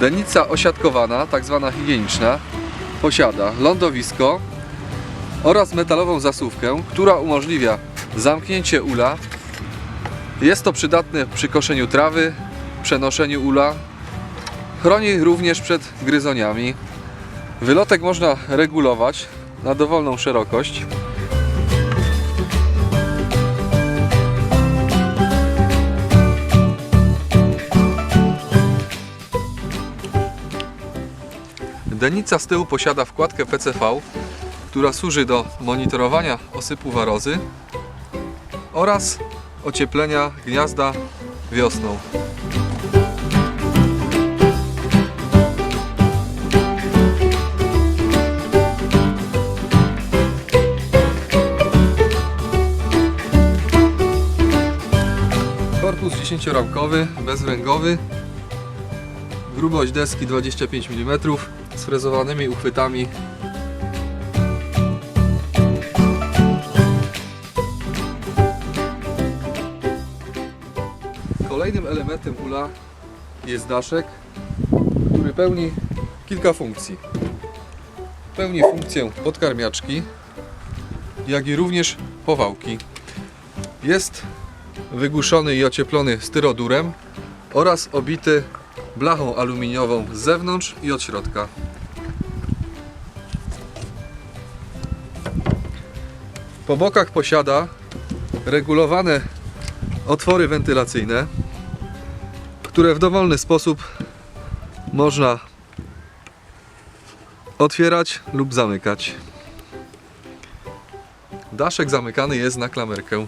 Denica osiadkowana, tak zwana higieniczna, posiada lądowisko oraz metalową zasuwkę, która umożliwia zamknięcie ula. Jest to przydatne przy koszeniu trawy, przenoszeniu ula. Chroni również przed gryzoniami. Wylotek można regulować na dowolną szerokość. Denica z tyłu posiada wkładkę PCV, która służy do monitorowania osypu warozy oraz ocieplenia gniazda wiosną. Korpus 10-ramkowy, bezwręgowy, grubość deski 25 mm z frezowanymi uchwytami Kolejnym elementem ula jest daszek, który pełni kilka funkcji. Pełni funkcję podkarmiaczki, jak i również powałki. Jest wygłuszony i ocieplony styrodurem oraz obity blachą aluminiową z zewnątrz i od środka. Po bokach posiada regulowane otwory wentylacyjne, które w dowolny sposób można otwierać lub zamykać. Daszek zamykany jest na klamerkę.